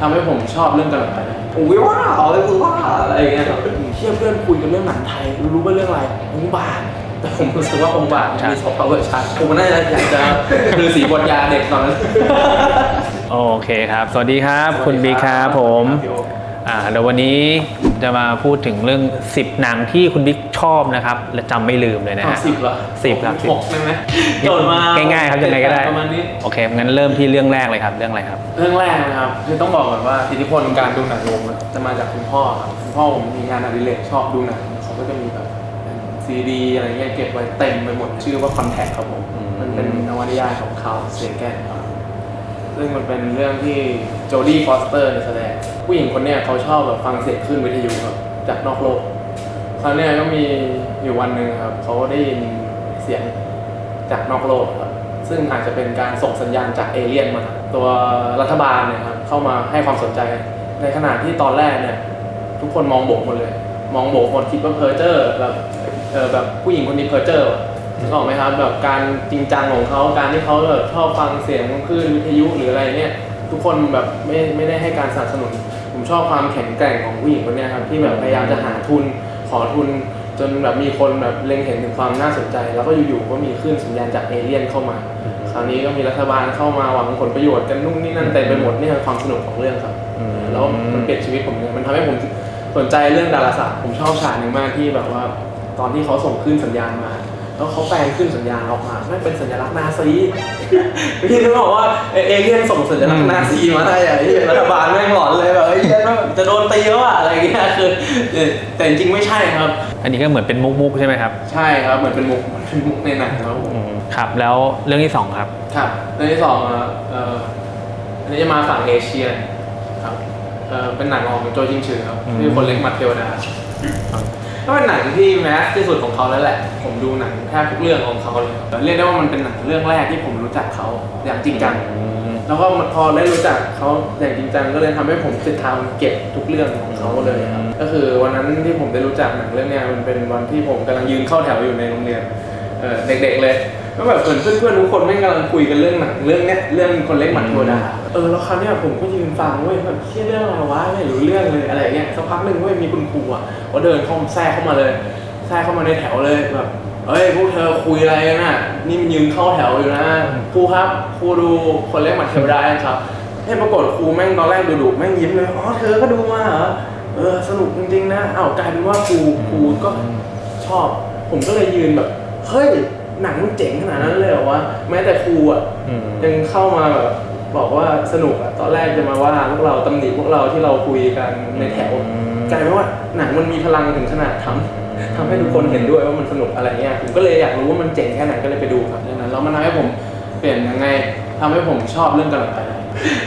ทำให้ผมชอบเรื่องการหนังไทยอุ้ยว้าวเลยคือว่าอะไรอย่างเงี้ยครับเชื่อเพื่อนคุยกันเรื่องหนังไทยรู้ว่าเรื่องอะไรองค์บากแต่ผมรู้สึกว่าองค์บากมีซอฟต์พาวเวอร์ชัดผมน่าจะอยากจะคือสีบทยาเด็กตอนนั้น โอเคครับ สวัสดีครับ คุณสวัสดีบิ๊กคครัรับบผมสวัสดีครับ อ่าเดี๋ยววันนี้จะมาพูดถึงเรื่อง 10 หนังที่คุณบิ๊กชอบนะครับ และจำไม่ลืมเลยนะอ๋อฮะ สิบเหรอสิบครับสิบ หกได้ไหมโจทย์มาง่ายๆครับยังไงก็ได้ประมาณนี้ โอเคงั้นเริ่มที่เรื่องแรกเลยครับ เรื่องอะไรครับ เรื่องแรกนะครับคือต้องบอกก่อนว่าอิทธิพลการดูหนังโรงจะมาจากคุณพ่อครับคุณพ่อผมมีงานอดิเรกชอบดูหนังเขาก็จะมีแบบซีดีอะไรเงี้ยเก็บไว้เต็มไปหมดชื่อว่าคอนแทคครับผม อืม มันเป็นนวนิยายของเขาเสียแกนครับ ซึ่งมันเป็นเรื่องที่โจดี้ฟอสเตอร์แสดง ผู้หญิงคนเนี้ยเขาชอบแบบฟังเสียงคลื่นวิทยุครับจากนอกโลกคราวเนี้ยก็มีอยู่วันหนึ่งครับเขาได้ยินเสียงจากนอกโลกครับ ซึ่งอาจจะเป็นการส่งสัญญาณจากเอเลี่ยนมา ตัวรัฐบาลเนี่ยครับเข้ามาให้ความสนใจ ในขณะที่ตอนแรกเนี่ยทุกคนมองโบกหมดเลย มองโบกหมดคิดว่าเพอร์เจอร์แบบเออแบบผู้หญิงคนนี้เพอร์เจอร์ นึกออกไหมครับแบบการจริงจังของเขาการที่เขาแบบชอบฟังเสียงคลื่นวิทยุหรืออะไรเนี่ยทุกคนแบบไม่ไม่ได้ให้การสนับสนุน ผมชอบความแข็งแกร่งของผู้หญิงคนเนี้ยครับที่แบบพยายามจะหาทุนขอทุนจนแบบมีคนแบบเล็งเห็นถึงความน่าสนใจ แล้วก็อยู่ๆก็มีคลื่นสัญญาณจากเอเลี่ยนเข้ามา คราวนี้ก็มีรัฐบาลเข้ามาหวังผลประโยชน์กันนู่นนี่นั่นเต็มไปหมดนี่คือความสนุกของเรื่องครับอืมแล้วมันเปลี่ยนชีวิตผมเลยมันทำให้ผมสนใจเรื่องดาราศาสตร์ผมชอบฉากหนึ่งมากที่แบบว่า ตอนที่เขาส่งคลื่นสัญญาณมา แล้วเขาแปลงคลื่นสัญญาณออกมาไม่เป็นสัญลักษณ์นาซีพี่นึกออกว่าเอเอเลี่ยนส่งสัญลักษณ์นาซีมาให้อะที่รัฐบาลแม่งหลอนเลยแบบไอ้เหี้ยแม่งจะโดนตีแล้วอะอะไรอย่างเงี้ยคือเออแต่จริงๆไม่ใช่ครับ อันนี้ก็เหมือนเป็นมุกๆใช่ไหมครับ ใช่ครับเหมือนเป็นมุกมันเป็นมุกในหนังครับผมอืมครับแล้วเรื่องที่สองครับครับเรื่องที่สองอะเอ่ออันนี้จะมาฝั่งเอเชียครับเอ่อเป็นหนังของโจจิงฉือครับอืมที่คนเล็กมัดเทวดา ก็เป็นหนังที่แมสที่สุดของเขาแล้วแหละ ผมดูหนังแทบทุกเรื่องของเขาเลยเรียกได้ว่ามันเป็นหนังเรื่องแรกที่ผมรู้จักเขาอย่างจริงจังอืมแล้วก็พอได้รู้จักเขาอย่างจริงจังก็เลยทำให้ผมติดตามเก็บทุกเรื่องของเขาเลยครับ ก็คือวันนั้นที่ผมได้รู้จักหนังเรื่องเนี้ยมันเป็นวันที่ผมกำลังยืนเข้าแถวอยู่ในโรงเรียนเออเด็กๆเลยก็แบบเหมือนเพื่อนๆทุกคนแม่งกำลังคุยกันเรื่องหนังเรื่องเนี้ยเรื่องคนเล็กหมัดโทดา เออแล้วคราวเนี้ยผมก็ยืนฟังเว้ยแบบเชื่อเรื่องอะไรวะไม่รู้เรื่องเลยอะไรเงี้ยสักพักหนึ่งเว้ยมีคุณครูอะเขาเดินเข้าแทรกเข้ามาเลยแทรกเข้ามาในแถวเลยแบบเฮ้ยพวกเธอคุยอะไรกันน่ะนี่มันยืนเข้าแถวอยู่นะครูครับครูดูคนเล็กหมัดเทวดายังครับเฮ้ยปรากฏครูแม่งตอนแรกดูดุแม่งยิ้มเลยอ๋อเธอก็ดูมาเหรอเออสนุกจริงๆนะอ้าวกลายเป็นว่าครูครูก็ชอบ ผมก็เลยยืนแบบเฮ้ยหนังมันเจ๋งขนาดนั้นเลยเหรอวะแม้แต่ครูอะอืมยังเข้ามาแบบ บอกว่าสนุกอะตอนแรกจะมาว่าพวกเราตำหนิพวกเราที่เราคุยกันในแถวอืมกลายเป็นว่าหนังมันมีพลังถึงขนาดทำทำให้ทุกคนเห็นด้วยว่ามันสนุกอะไรเงี้ยผมก็เลยอยากรู้ว่ามันเจ๋งแค่ไหนก็เลยไปดูครับเรื่องนั้นแล้วมันทำให้ผมเปลี่ยนยังไงทำให้ผมชอบเรื่องการหนังไทย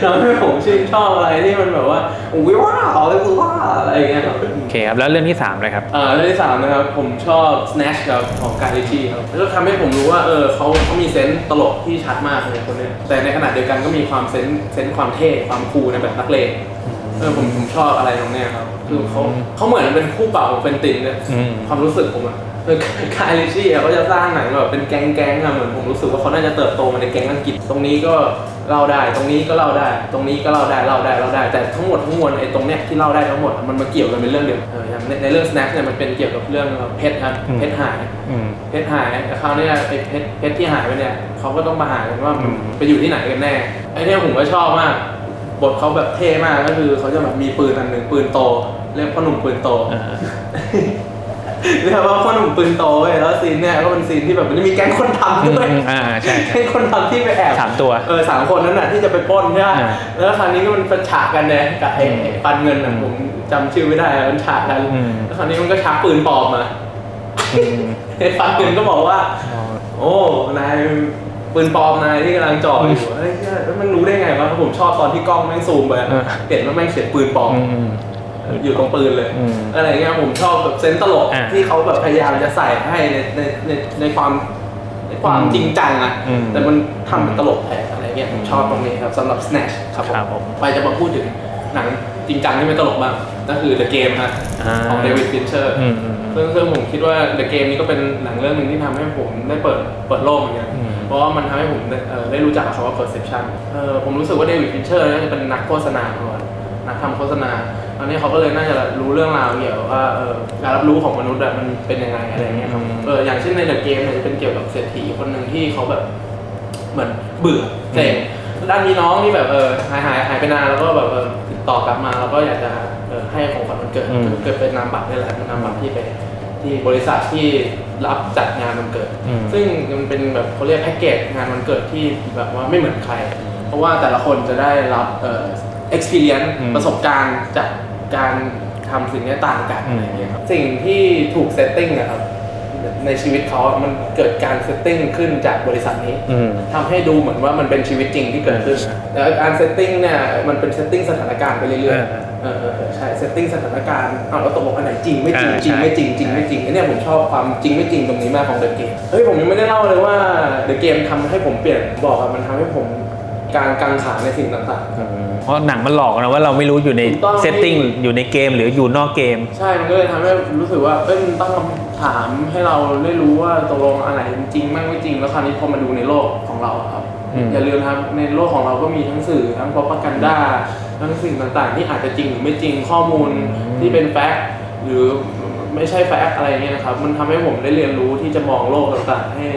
ทำให้ผมชื่นชอบอะไรที่มันแบบว่าอุ้ยว้าวเลยคือว่าอะไรอย่างเงี้ยครับโอเคครับ แล้วเรื่องที่สามเลยครับอ่าเรื่องที่สามนะครับผมชอบ Snatch ครับของกา r ิชีครับแล้วก็ทำให้ผมรู้ว่าเออเขาเขามีเซนส์ตลกที่ชัดมากเลยคนเนี้ยแต่ในขณะเดียวกันก็มีความเซนส์เซนส์ความเท่ความคูลในแบบนักเลง เออผมผมชอบอะไรตรงเนี้ยครับ คือเขาเขาเหมือนเป็นคู่เป่าของเฟนตินเนี่ยอืม ความรู้สึกผมอะคือกา r ิชีอะเขาจะสร้างหนังแบบเป็นแก๊งแก๊งๆอะเหมือนผมรู้สึกว่าเขาน่าจะเติบโตมาในแก๊งอังกฤษตรงนี้ก็เล่าได้ ตรงนี้ก็เล่าได้ ตรงนี้ก็เล่าได้เล่าได้เล่าได้ แต่ทั้งหมดทั้งมวลไอ้ตรงเนี้ยที่เล่าได้ทั้งหมดอะมันมาเกี่ยวกันเป็นเรื่องเดียวเอออย่างในในเรื่อง Snatch เนี่ยมันเป็นเกี่ยวกับเรื่องเพชรครับอืม เพชรหาย อืม เพชรหายแต่คราวเนี้ยไอ้เพชรเพชรที่หายไปเนี่ยเขาก็ต้องมาหากันว่ามันอืม ไปอยู่ที่ไหนกันแน่ไอ้เนี่ยผมก็ชอบมาก บทเขาแบบเท่มากก็คือเขาจะแบบมีปืนอันหนึ่งปืนโต เรียกพ่อหนุ่มปืนโตอ่าเรียกว่าพ่อหนุ่มปืนโตเว้ยแล้วซีนเนี่ยก็เป็นซีนที่แบบมันจะมีแก๊งคนทำอืด้วยมอ่าใช่ใช่แก๊งคนทำที่ไปแอบสามตัวเออสามคนนั้นน่ะที่จะไปปล้นใช่ไหมอ่าแล้วคราวนี้ก็มันเป็นฉากกันเนี่ยกับไอ้อืมไอ้ปันเงินน่ะผมจำชื่อไม่ได้อะมันฉากกันอืมแล้วคราวนี้มันก็ชักปืนปลอมมาอืมไอ้ปันเงินก็บอกว่าอ๋อโอ้นาย ปืนปลอมนายที่กำลังจ่ออยู่เฮ้ยเหี้ยแล้วมันรู้ได้ไงวะผมชอบตอนที่กล้องแม่งซูมไปอะเออ เห็นว่าแม่งเขียนปืนปลอม อืมอืม อยู่ตรงปืนเลย อืมอะไรเงี้ยผมชอบแบบเซนส์ตลกอ่าที่เขาแบบพยายามจะใส่ให้ในในในในความในความอืมจริงจังอะอืมแต่มันทำเป็นตลกแทนอะไรเงี้ยผมชอบตรงนี้ครับสำหรับ Snatch ครับผมครับผมไปจะมาพูดถึงหนังจริงจังที่ไม่ตลกบ้างก็คือ The Game ฮะอ่า ของเดวิดฟินเชอร์อืมอืมอืม ซึ่งซึ่งผมคิดว่า The Game นี้ก็เป็นหนังเรื่องหนึ่งที่ทำให้ผมได้เปิดเปิดโลกเหมือนกัน อืมเพ ราะว่ามันทำให้ผมได้เอ่อได้รู้จักคำว่า perception เออผมรู้สึกว่าเดวิดฟินเชอร์น่าจะเป็นนักโฆษณามาก่อนนักทำโฆษณาตอนนี้เขาก็เลยน่าจะรู้เรื่องราวเกี่ยวกับว่าเออการรับรู้ของมนุษย์อะมันเป็นยังไงอะไรเงี้ยครับอืมเอออย่างเช่นในเดอะเกมเนี่ยจะเป็นเกี่ยวกับเศรษฐีคนหนึ่งที่เขาแบบ เหมือนเบื่อเซ็งด้านมีน้องที่แบบเออหายหายหายไปนานแล้วก็แบบเออติดต่อกลับมาแล้วก็อยากจะเออให้ของขวัญวันเกิดอืม เกิดเป็นนามบัตรนี่แหละเป็นนามบัตรที่ไปที่บริษัทที่ รับจัดงานวันเกิด อืม ซึ่งมันเป็นแบบเขาเรียกแพ็กเกจงานวันเกิดที่แบบว่าไม่เหมือนใคร เพราะว่าแต่ละคนจะได้รับเอ่อ experience อืมประสบการณ์จากการทำสิ่งนี้ต่างกันอืม อะไรอย่างเงี้ยครับสิ่งที่ถูกเซตติ้งนะครับในชีวิตเขาอะมันเกิดการเซตติ้งขึ้นจากบริษัทนี้ อืม ทำให้ดูเหมือนว่ามันเป็นชีวิตจริงที่เกิดขึ้นแล้วการเซตติ้งเนี่ยมันเป็นเซตติ้งสถานการณ์ไปเรื่อยเออ ๆเออเออเออใช่เซ ตติ้งสถานการณ์อ้าวแล้วตกลงอันไหนจริงไม่จริงอ่าจริงใช่ไม่จริงจริงไม่จริงไอ้เนี่ยผมชอบความจริงไม่จริงตรงนี้มากของเดอะเกมเฮ้ยผมยังไม่ได้เล่าเลยว่าเดอะเกมทำให้ผมเปลี่ยนบอกอะมันทำให้ผมการกังขาในสิ่งต่างๆ เพราะหนังมันหลอกนะว่าเราไม่รู้อยู่ในถูกต้องเซตติ้งอยู่ในเกมหรืออยู่นอกเกม ใช่ มันก็เลยทำให้รู้สึกว่าเอ้ยมันตั้งคำถามให้เราได้รู้ว่าตกลงอันไหนจริงมั่งไม่จริง แล้วคราวนี้พอมาดูในโลกของเราอะครับ อืมอย่าลืมนะครับในโลกของเราก็มีทั้งสื่อทั้ง propaganda ทั้งสิ่งต่างๆ ที่อาจจะจริงหรือไม่จริงข้อมูลที่เป็นแฟกต์หรือไม่ใช่แฟกต์อะไรเงี้ยนะครับ มันทำให้ผมได้เรียนรู้ที่จะมองโลกต่างๆ ให้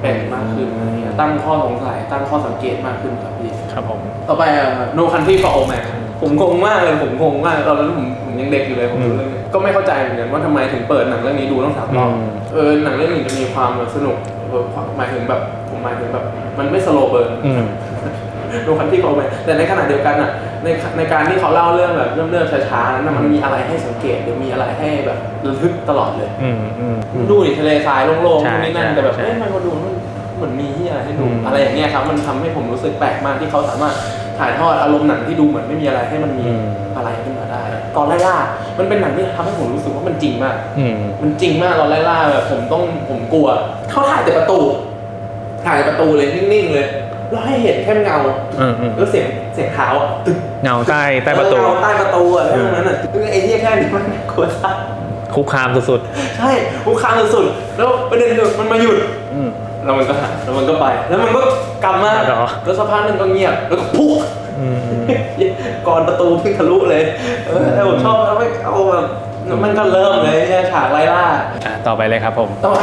แปลกมากขึ้นอะไรเงี้ยตั้งข้อสงสัยตั้งข้อสังเกตมากขึ้นครับพี่ครับผมต่อไปอะ No Country for Old Men ผมงงมากเลยผมงงมากตอนนั้นผมผมยังเด็กอยู่เลยผมดูเรื่องนี้ก็ไม่เข้าใจเหมือนกันว่าทำไมถึงเปิดหนังเรื่องนี้ดูต้องสามรอบอืมเออหนังเรื่องนี้จะมีความแบบสนุกเออหมายถึงแบบผม หมายถึงแบบมันไม่สโลเบิร์นอืมโนคันที่เขาไปแต่ในขณะเดียวกันอะในในการที่เขาเล่าเรื่องแบบเริ่มๆช้าๆนั้นนะมันมีอะไรให้สังเกตหรือมีอะไรให้แบบระลึกตลอดเลยอืมอืมอืมดูดิทะเลทรายโล่งๆใช่นู่นนี่นั่นใช่แต่แบบใช่เอ้ยมันมาดูมันเหมือนมีที่อะไรให้ดูอืมอะไรอย่างเงี้ยครับมันทำให้ผมรู้สึกแปลกมากที่เขาสามารถถ่ายทอดอารมณ์หนังที่ดูเหมือนไม่มีอะไรให้มันมีอะไรขึ้นมาได้ตอนไล่ล่า มันเป็นหนังที่ทำให้ผมรู้สึกว่ามันจริงมากอืมมันจริงมากตอนไล่ล่าแบบผมต้องผมกลัวเขาถ่ายแต่ประตู ถ่ายแต่ประตูเลยนิ่งๆเลยแล้วให้เห็นแค่เงาอืมอืมแล้วเสียงเสียงเท้าอะตึกเงาใต้ใต้ประตู เออเงาใต้ประตูอะแล้วตรงนั้นอะคือไอ้ที่แค่นี้มันน่ากลัวสัสคุกคามสุดใช่คุกคามสุดๆแล้วประเด็นคือมันมาหยุด ๆอืม แล้วมันก็หันแล้วมันก็ไป แล้วมันก็กำมากเหรอ แล้วสักพักหนึ่งก็เงียบ แล้วก็พุกอืมอืม ก่อนประตูเพิ่งทะลุเลย เออแต่ผมชอบแล้วไม่เอาแบบมันก็เริ่มเลยเนี่ยฉากไล่ล่า อะต่อไปเลยครับผม ต่อไป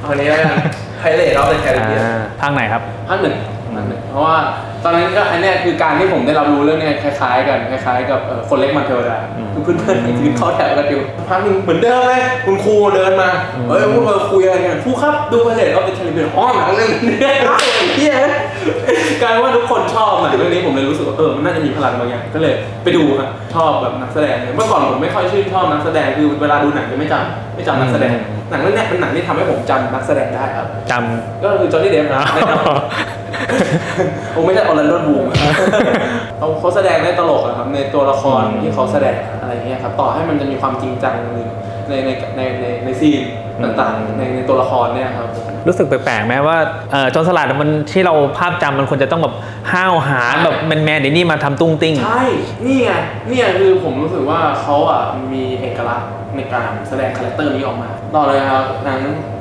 เอาอันนี้แล้วกันไพ เรตเราเป็นแคริเบียนอ่าภาคไหนครับ ภาคหนึ่งภาคหนึ่งเพราะว่าตอนนั้นก็อันเนี้ยคือการที่ผมได้รับรู้เรื่องเนี้ยคล้ายๆ กันคล้ายๆ กับเอ่อคนเล็กมาเทวดาอืมคือเพื่อนๆยืนเข้าแถวกันอยู่ภาคหนึ่งเหมือนเดิมเลยคุณครูเดินมาอืม เอ้ยพวกเราคุยอะไรกันครูครับดูไพเรตเราเป็นแคริเบียนอ๋อหนังเรื่องนี้เฮียกลายว่าทุกคนชอบหนังเรื่องนี้ผมเลยรู้สึกว่าเออมันน่าจะมีพลังบางอย่างก็เลยไปดูครับชอบแบบนักแสดงเลยเมื่อก่อนผมไม่ค่อยชื่นชอบนักแสดงคือเวลาดูหนังจะไม่จำไม่จำนักแสดง อืม หนังเรื่องเนี้ยเป็นหนังที่ทำให้ผมจำนักแสดงได้ครับจก็คือจอห์นนี่เดฟำนะแน่นอนผมไม่ใช่ออร์แลนโดบูมเขาเขาแสดงได้ตลกอะครับ ในตัวละครอืมที่เขาแสดงอะไรเงี้ยครับ ต่อให้มันจะมีความจริงจังหรือในในในในในซีนต่างๆ ในในตัวละครเนี่ยครับ รู้สึกแปลกๆไหมว่าเอ่อจอห์นสลัดมันที่เราภาพจำมันควรจะต้องแบบห้าวหาญแบบแมนแมนๆเดี๋ยวนี้มาทำตุ้งติ้งใช่นี่ไงเนี่ยคือผมรู้สึกว่าเขาอะมีเอกลักษณ์ในการแสดงคาแรคเตอร์นี้ออกมา ต่อเลยครับหนัง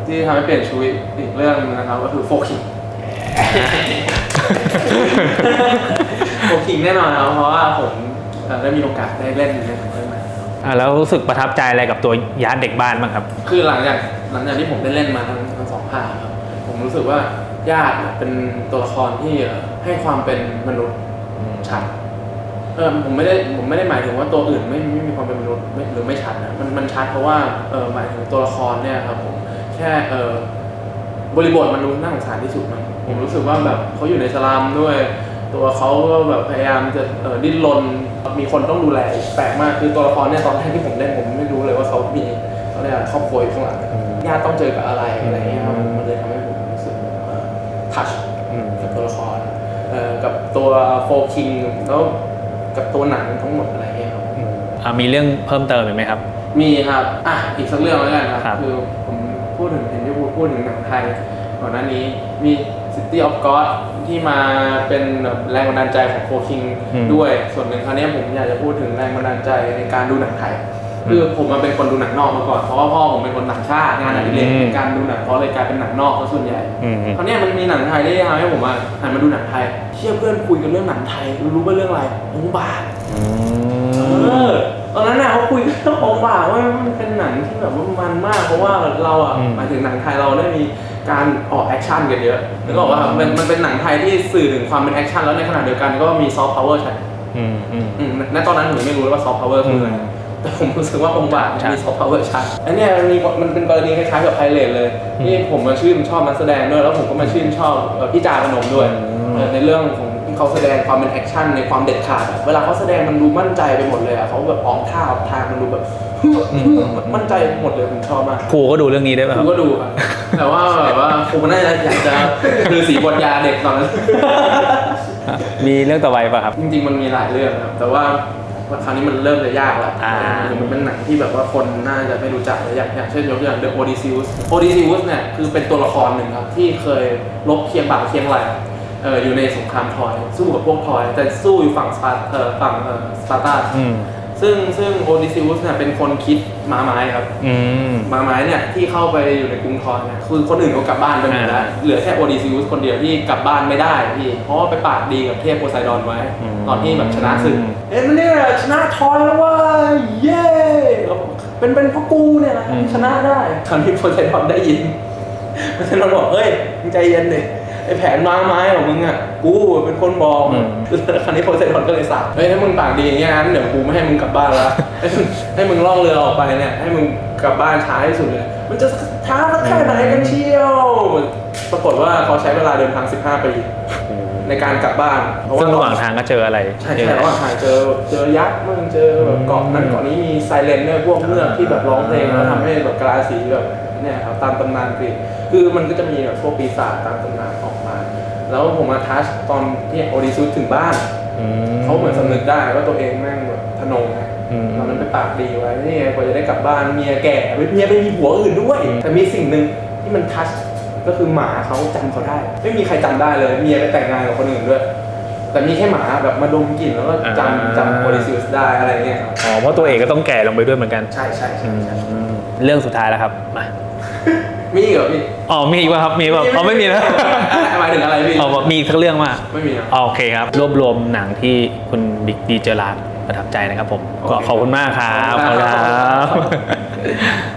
ที่ทำให้เปลี่ยนชีวิตอีกเรื่องนึงนะครับก็คือโฟคิงโฟคิงแน่นอนครับเพราะว่าผมเอ่อได้มีโอกาสได้เล่นในหนังเรื่องนั้นอะแล้วรู้สึกประทับใจอะไรกับตัวยาร์ดเด็กบ้านบ้างครับ คือหลังจากหลังจากที่ผมได้เล่นมาทั้ง ทั้งสองภาคครับผมรู้สึกว่าญาติเนี่ยเป็นตัวละครที่ให้ความเป็นมนุษย์ชัดเออผมไม่ได้ผมไม่ได้หมายถึงว่าตัวอื่นไม่ไม่มีความเป็นมนุษย์ไม่หรือไม่ชัดนะมันมันชัดเพราะว่าเออหมายถึงตัวละครเนี่ยครับผมแค่เออบริบทมันดูน่าสงสารที่สุดมันผมรู้สึกว่าแบบเขาอยู่ในสลามด้วย ตัวเขาก็แบบพยายามจะเออดิ้นรนมีคนต้องดูแลแปลกมากคือตัวละครเนี่ยตอนแรกที่ผมเล่นผมไม่รู้เลยว่าเขามีเขาเรียกอะไรครอบครัวอยู่ข้างหลังอืมญาติต้องเจอกับอะไรอะไรเงี้ยครับ อืม มันเลยทำให้ผมรู้สึกทัช อืม กับตัวละครเอ่อกับ ตัวโฟคิงแล้วกับตัวหนังทั้งหมดอะไรเงี้ยครับอืมอะมีเรื่องเพิ่มเติมอีกไหมครับ มีครับอะอีกสักเรื่องแล้วกันครับครับคือผมพูดถึงเห็นที่พูดพูดถึงหนังไทยก่อนหน้านี้มี City of God ที่มาเป็นแบบแรงบันดาลใจของโฟคิงด้วยส่วนหนึ่งคราวนี้ผมอยากจะพูดถึงแรงบันดาลใจในการดูหนังไทย คือผมมันเป็นคนดูหนังนอกมาก่อนเพราะว่าพ่อผมเป็นคนหนังชาติงานอดิเรกนการดูหนังเพราะเลยกลายเป็นหนังนอกซะส่วนใหญ่อืคราวเนี้ยมันมีหนังไทยที่ทำให้ผมอะหันมาดูหนังไทยเชี่ยเพื่อนคุยกันเรื่องหนังไทยรู้ว่าเรื่องอะไรองค์บาเออตอนนั้นน่ะเขาคุยกันเรื่องของหาว่ามันเป็นหนังที่แบบว่ามันมาก เพราะว่าเราอะหมายถึงหนังไทยเราได้มีการออกแอคชั่นกันเยอะแล้วก็บอกว่ามันมันเป็นหนังไทยที่สื่อถึงความเป็นแอคชั่นแล้วในขณะเดียวกันก็มีซอฟต์พาวเวอร์ใช่ในตอนนั้นผมไม่รู้เลยว่าซอฟต์พาวเวอร์คืออะไร แต่ผมรู้สึกว่าองค์บากใช่มีซอฟต์พาวเวอร์ชัดอันเนี้ยมันมีมันเป็นกรณีคล้ายๆกับไพเรตเลยอืมนี่ผมมาชื่นชอบนักแสดงด้วย แล้วผมก็มาชื่นชอบเอ่อพี่จาพนมด้วยอืมเออในเรื่องของที่เขาแสดงความเป็นแอคชั่นในความเด็ดขาดอะเวลาเขาแสดงมันดูมั่นใจไปหมดเลยอะเขาแบบออกท่าออกทางมันดูแบบมั่นใจหมดเลยผมชอบมาก ครูก็ดูเรื่องนี้ได้วยป่ะคครัรูบ ก็ดูครับแต่ว่าแบบว่าครูก็น่าจะอยากจะคือสีบทยาเด็กตอนนั้น มีเรื่องต่อไปป่ะครับ จริงๆมันมีหลายเรื่องครับ แต่ว่า คราวนี้มันเริ่มจะยากแล้วอ่า มันเป็นหนังที่แบบว่าคนน่าจะไม่รู้จักเลยอย่างอย่างเช่นยกตัวอย่าง The Odysseus Odysseus เนี่ยคือเป็นตัวละครหนึ่งครับ ที่เคยลบเคียงบ่าเคียงไหลเอออยู่ในสงครามทรอย สู้กับพวกทรอย แต่สู้อยู่ฝั่งสปาเออฝั่งเออสปาร์ตา อืม ซึ่งซึ่งโอดิซิอุสเนี่ยเป็นคนคิดม้าไม้ครับอืมม้าไม้เนี่ยที่เข้าไปอยู่ในกรุงทรอยเนี่ยคือคนอื่นเขากลับบ้านไปหมดแล้ว อ่าเหลือแค่โอดิซิอุสคนเดียวที่กลับบ้านไม่ได้พี่ เพราะว่าไปปากดีกับเทพโพไซดอนไว้ อืม ตอนที่แบบชนะศึกเห็นมันเนี่ยชนะทรอยแล้วเว่าเย้เป็นเป็นพระกูเนี่ยนะที่ชนะได้คราวนี้โพไซดอนได้ยินโพไซดอนบอกเฮ้ยมึงใจเย็นดิ ไอแผนม้าไม้ของมึงอะ กูเป็นคนบอกอืมคราวนี้โพไซดอนก็เลยสั่งเฮ้ยถ้ามึงปากดีอย่างเงี้ยงั้นเดี๋ยวกูไม่ให้มึงกลับบ้านแล้วให้มึงให้มึงล่องเรือออกไปเนี่ย ให้มึงกลับบ้านช้าที่สุดเลย มันจะช้าสักแค่ไหนกันเชียว ปรากฏว่าเขาใช้เวลาเดินทาง 15 ปี ในการกลับบ้านเพราะซึ่ว่างระหว่างทางก็เจออะไรใช่ใช่ระหว่างทางเจอเจอยักษ์มั่งเจอแบบเกาะนั้นเกาะนี้มีไซเรนเนี่ยพวกเมือกที่แบบร้องเพลงแล้วทำให้แบบกราสีแบบเนี่ยครับตามตำนานคือคือมันก็จะมีแบบพวกปีศาจตามตำนานออกมา แล้วผมมาทัชตอนที่โอดิซูสถึงบ้านอืมเขาเหมือนสำนึกได้ว่าตัวเองแม่งแบบทะนงไงอืมตอนนั้นไปปากดีไว้นี่ไงกว่าจะได้กลับบ้านเมียแก่เมียไปมีผัวอื่นด้วย แต่มีสิ่งหนึ่งที่มันทัชก็คือหมาเขาจำเขาได้ ไม่มีใครจำได้เลยเมียไปแต่งงานกับคนอื่นด้วย แต่มีแค่หมาแบบมาดมกลิ่นแล้วก็จำจำโอริซิอุสได้อะไรเงี้ยครับอ๋อเพราะตัวเอกก็ต้องแก่ลงไปด้วยเหมือนกัน ใช่ใช่ใช่ใช่อืมเรื่องสุดท้ายแล้วครับมา มีอีกเหรอพี่อ๋อมีอีกป่ะครับมีป่ะอ๋อไม่มีแล้วหมายถึงอะไรพี่อ๋อมีอีกสักเรื่องว่าไม่มีอะโอเคครับรวบรวมหนังที่คุณบิ๊กดีเจอราร์ดประทับใจนะครับผมก็โอเคขอบคุณมากครับขอบคุณครับขอบคุณครับ